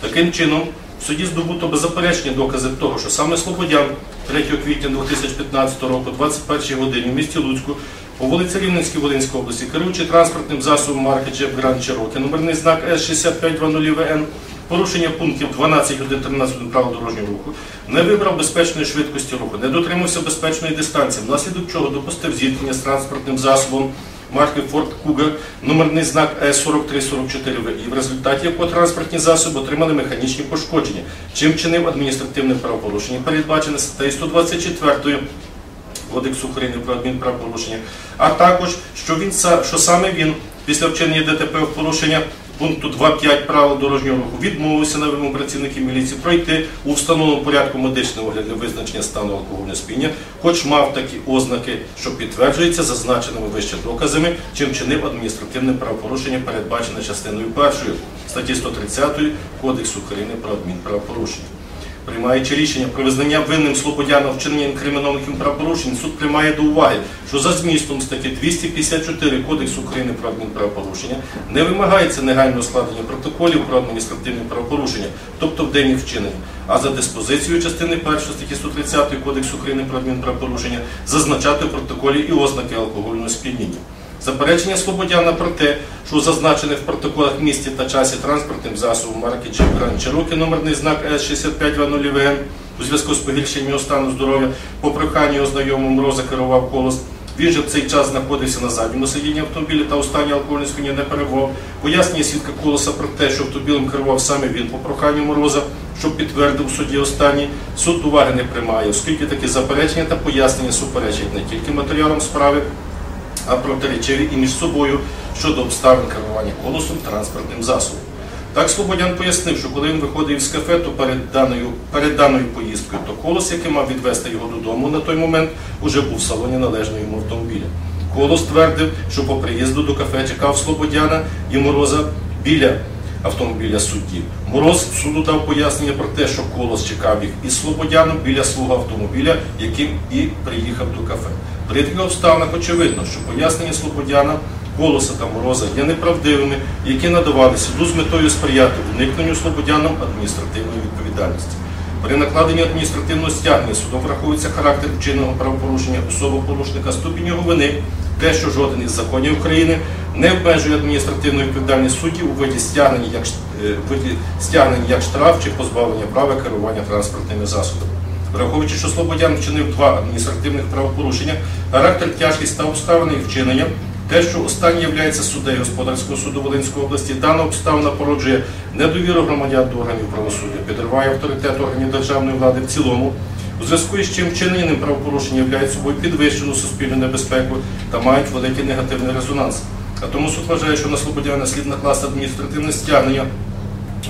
Таким чином, в суді здобуто беззаперечні докази того, що саме Слободян 3 квітня 2015 року, 21 годині в місті Луцьку, по вулиці Рівненській Волинської області, керуючи транспортним засобом марки Jeep Grand Cherokee, номерний знак С6520ВН, порушення пунктів 12 годин 13 правил дорожнього руху, не вибрав безпечної швидкості руху, не дотримався безпечної дистанції, внаслідок чого допустив зіткнення з транспортним засобом марки Ford Cougar, номерний знак С4344В, і в результаті якого транспортні засоби отримали механічні пошкодження, чим чинив адміністративне правопорушення, передбачене статтею 124 Кодексу України про адмінправопорушення, а також що він що саме він після вчинення ДТП в порушення пункту 2.5 правил дорожнього руху відмовився на вимогу працівників міліції пройти у встановленому порядку медичний огляд для визначення стану алкогольного сп'яніння, хоч мав такі ознаки, що підтверджуються зазначеними вище доказами, чим чинив адміністративне правопорушення, передбачене частиною першої статті 130 Кодексу України про адмінправопорушення. Приймаючи рішення про визнання винним Слободяна вчинення інкримінованих правопорушень, суд приймає до уваги, що за змістом статті 254 Кодексу України про адмінправопорушення не вимагається негайного складення протоколів про адміністративні правопорушення, тобто в день їх вчинення, а за диспозицією частини 1 статті 130 Кодексу України про адмінправопорушення зазначати в протоколі і ознаки алкогольного сп'яніння. Заперечення Слободяна про те, що зазначене в протоколах місті та часі транспортним засобом марки Grand Cherokee номерний знак С6520ВН у зв'язку з погіршенням його стану здоров'я по проханню його знайомого Мороза керував колос. Він же в цей час знаходився на задньому сидінні автомобіля та у стані алкогольного сп'яніння не перебував. Пояснює свідка колоса про те, що автомобілем керував саме він по проханню Мороза, що підтвердив у суді останній. Суд уваги не приймає, оскільки такі заперечення та пояснення суперечать не тільки матеріалам справи, а протиречиві і між собою щодо обставин керування колосом транспортним засобом. Так Слободян пояснив, що коли він виходив з кафе, то перед даною, перед даною поїздкою, то колос, який мав відвезти його додому на той момент, уже був в салоні належного йому автомобіля. Колос твердив, що по приїзду до кафе чекав Слободяна і Мороза біля автомобіля судді. Мороз суду дав пояснення про те, що колос чекав їх із Слободяном біля свого автомобіля, яким і приїхав до кафе. При таких обставинах очевидно, що пояснення Слободяна, Колоса та Мороза є неправдивими, які надавали суду з метою сприяти уникненню Слободяном адміністративної відповідальності. При накладенні адміністративного стягнення судом враховується характер вчиненого правопорушення особи порушника, ступінь його вини, те, що жоден із законів України не обмежує адміністративну відповідальність суддів у виді стягнення як, е, виді стягнення як штраф чи позбавлення права керування транспортними засобами. Враховуючи, що Слободян вчинив два адміністративних правопорушення, характер, тяжкість та обставини їх вчинення, те, що останній є суддею господарського суду Волинської області, дана обставина породжує недовіру громадян до органів правосуддя, підриває авторитет органів державної влади в цілому, у зв'язку із чим вчинення правопорушення являють собою підвищену суспільну небезпеку та мають великий негативний резонанс. А тому суд вважає, що на Слободяна слід накласти адміністративне стягнення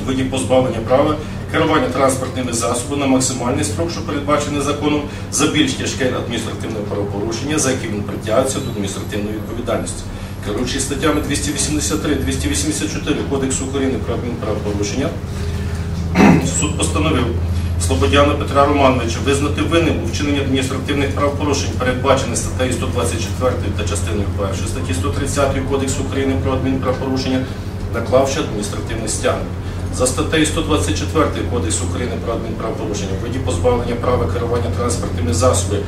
виді позбавлення права керування транспортними засобами на максимальний строк, що передбачений законом, за більш тяжке адміністративне правопорушення, за яке він притягується до адміністративної відповідальності. Керуючись статтями 283-284 Кодексу України про адмінправопорушення, суд постановив Слободяна Петра Романовича визнати винним у вчиненні адміністративних правопорушень, передбачених статтею 124 та частиною 1 статті 130 Кодексу України про адмінправопорушення, наклавши адміністративне стягнення. За статтею 124 Кодексу України про адмінправопорушення в виді позбавлення права керування транспортними засобами,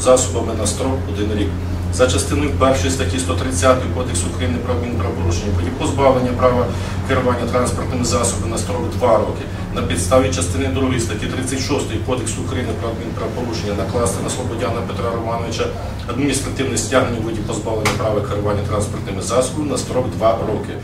засобами на строк один рік. За частиною 1 статті 130 Кодексу України про адмінправопорушення в виді позбавлення права керування транспортними засобами на строк 2 роки. На підставі частини 2 статті 36 Кодексу України про адмінправопорушення накласти на Слободяна Петра Романовича адміністративне стягнення у виді позбавлення права керування транспортними засобами на строк 2 роки.